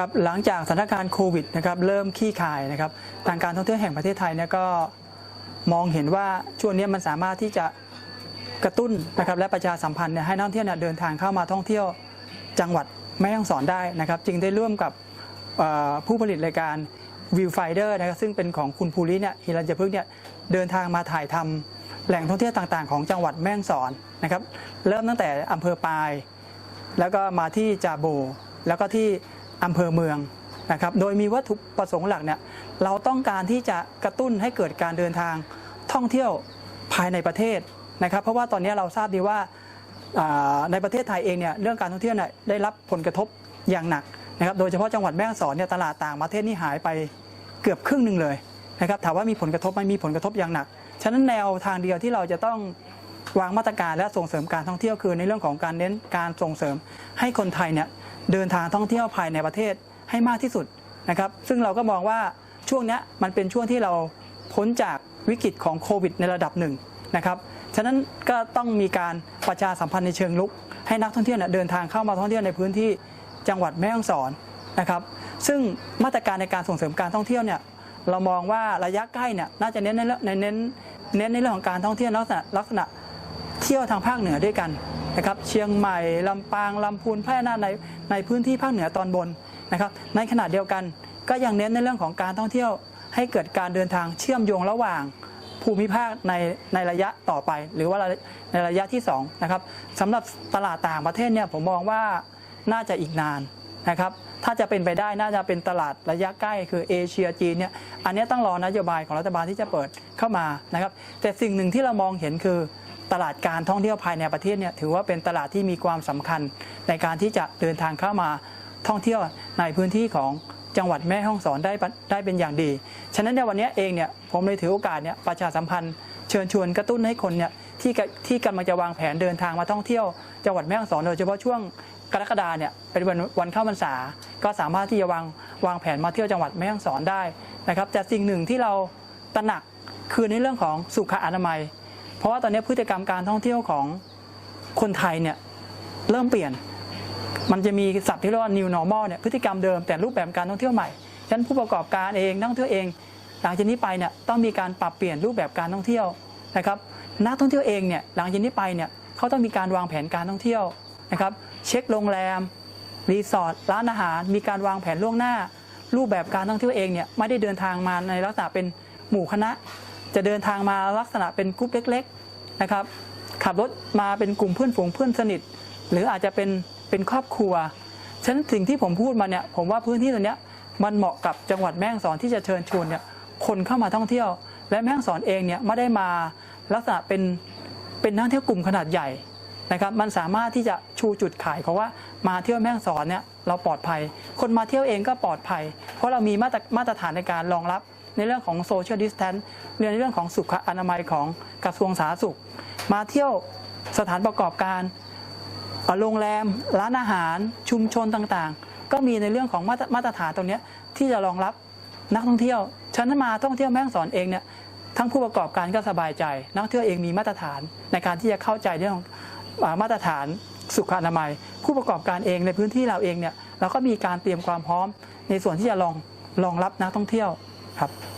ครับหลังจากสถานการณ์โควิดนะครับเริ่มขี้คายนะครับทางการท่องเที่ยวแห่งประเทศไทยเนี่ยก็มองเห็นว่าช่วงนี้มันสามารถที่จะกระตุ้นนะครับและประชาสัมพันธ์เนี่ยให้นักท่องเที่ยวเดินทางเข้ามาท่องเที่ยวจังหวัดแม่ฮ่องสอนได้นะครับ จึงได้ร่วมกับผู้ผลิตรายการวิวไฟเดอร์นะครับซึ่งเป็นของคุณภูริเนี่ยฮิรัญพฤกเนี่ยเดินทางมาถ่ายทำแหล่งท่องเที่ยวต่างๆ ของจังหวัดแม่ฮ่องสอนนะครับเริ่มตั้งแต่อำเภอปาย แล้วก็มาที่จาโบแล้วก็ที่ อำเภอเมืองนะครับ โดยมีวัตถุประสงค์หลักเนี่ยเราต้องการที่จะกระตุ้นให้เกิดการเดินทางท่องเที่ยวภายในประเทศนะครับ เพราะว่าตอนนี้เราทราบดีว่าในประเทศไทยเองเนี่ยเรื่องการท่องเที่ยวเนี่ยได้รับผลกระทบอย่างหนักนะครับ โดยเฉพาะจังหวัดแม่ฮ่องสอนเนี่ยตลาดต่างประเทศนี่หายไปเกือบครึ่งหนึ่งเลยนะครับ ถามว่ามีผลกระทบไหมมีผลกระทบอย่างหนัก ฉะนั้นแนวทางเดียวที่เราจะต้องวางมาตรการและส่งเสริมการท่องเที่ยวคือในเรื่องของการเน้นการส่งเสริมให้คนไทยเนี่ย เดินทางท่องเที่ยวภายในประเทศให้มากที่สุดนะครับ ซึ่งเราก็มองว่าช่วงนี้มันเป็นช่วงที่เราพ้นจากวิกฤตของโควิดในระดับหนึ่งนะครับ ฉะนั้นก็ต้องมีการประชาสัมพันธ์ในเชิงลุก ให้นักท่องเที่ยวเดินทางเข้ามาท่องเที่ยวในพื้นที่จังหวัดแม่ฮ่องสอนนะครับ ซึ่งมาตรการในการส่งเสริมการท่องเที่ยวเนี่ยเรามองว่าระยะใกล้เนี่ยน่าจะเน้นในเรื่องในเน้นเน้นในเรื่องของการท่องเที่ยวลักษณะลักษณะเที่ยวทางภาคเหนือด้วยกัน นะครับเชียงใหม่ลำปางลำพูนแพร่น่านในในพื้นที่ภาคเหนือตอนบนนะครับในขณะเดียวกันก็ยังเน้นในเรื่องของการท่องเที่ยว ให้เกิดการเดินทางเชื่อมโยงระหว่างภูมิภาคในในระยะต่อไป หรือว่าในระยะที่2นะครับสำหรับตลาดต่างประเทศเนี่ยผมมองว่าน่าจะอีกนานนะครับถ้าจะเป็นไปได้น่าจะเป็นตลาดระยะใกล้คือเอเชียจีนเนี่ยอันนี้ต้องรอนโยบายของรัฐบาลที่จะเปิดเข้ามานะครับแต่สิ่งหนึ่งที่เรามองเห็นคือ ตลาดการท่องเที่ยวภายในประเทศเนี่ยถือว่าเป็นตลาดที่มีความสำคัญในการที่จะเดินทางเข้ามาท่องเที่ยวในพื้นที่ของจังหวัดแม่ฮ่องสอนได้ได้เป็นอย่างดี ฉะนั้นในวันนี้เองเนี่ยผมเลยถือโอกาสเนี่ยประชาสัมพันธ์เชิญชวนกระตุ้นให้คนเนี่ยที่ที่กำลังจะวางแผนเดินทางมาท่องเที่ยวจังหวัดแม่ฮ่องสอนโดยเฉพาะช่วงกรกฎาเนี่ยเป็นวันวันเข้าพรรษา ก็สามารถที่จะวางวางแผนมาเที่ยวจังหวัดแม่ฮ่องสอนได้นะครับแต่สิ่งหนึ่งที่เราตระหนักคือในเรื่องของสุขอนามัย เพราะว่าตอนนี้พฤติกรรมการท่องเที่ยวของคนไทยเนี่ยเริ่มเปลี่ยน มันจะมีศัพท์ที่เรียกว่า new normal เนี่ยพฤติกรรมเดิมแต่รูปแบบการท่องเที่ยวใหม่ฉะนั้นผู้ประกอบการเองนักท่องเที่ยวเอง หลังจากนี้ไปเนี่ยต้องมีการปรับเปลี่ยนรูปแบบการท่องเที่ยวนะครับนักท่องเที่ยวเองเนี่ยหลังจากนี้ไปเนี่ยเขาต้องมีการวางแผนการท่องเที่ยวนะครับเช็คโรงแรมรีสอร์ทร้านอาหาร มีการวางแผนล่วงหน้า รูปแบบการท่องเที่ยวเองเนี่ยไม่ได้เดินทางมาในลักษณะเป็นหมู่คณะ จะเดินทางมาลักษณะเป็นกลุ่มเล็กๆนะครับขับรถมาเป็นกลุ่มเพื่อนฝูงเพื่อนสนิท หรืออาจจะเป็นเป็นครอบครัวฉะนั้นสิ่งที่ผมพูดมาเนี่ยผมว่าพื้นที่ตรงเนี้ยมันเหมาะกับจังหวัดแม่ฮ่องสอนที่จะเชิญชวนเนี่ยคนเข้ามาท่องเที่ยว และแม่ฮ่องสอนเองเนี่ยไม่ได้มาลักษณะเป็นเป็นนักท่องเที่ยวกลุ่มขนาดใหญ่นะครับมันสามารถที่จะชูจุดขายเขาว่ามาเที่ยวแม่ฮ่องสอนเนี่ยเราปลอดภัย คนมาเที่ยวเองก็ปลอดภัย เพราะเรามีมาตรมาตรฐานในการรองรับ ในเรื่องของโซเชียลดิสแทนในเรื่องของสุขอนามัยของกระทรวงสาธารณสุข มาเที่ยวสถานประกอบการโรงแรม ร้านอาหารชุมชนต่างๆ ก็มีในเรื่องของมาตราตรฐานตรงนี้ที่จะรองรับนักท่องเที่ยวฉะนั้นมาท่องเที่ยวแม่งสอนเองเนี่ยทั้งผู้ประกอบการก็สบายใจ นักท่องเที่ยวเองมีมาตรฐานในการที่จะเข้าใจเรื่องมาตรฐานสุขอนามัย ผู้ประกอบการเองในพื้นที่เราเองเนี่ยเราก็มีการเตรียมความพร้อมในส่วนที่จะรองรองรับนักท่องเที่ยว ครับ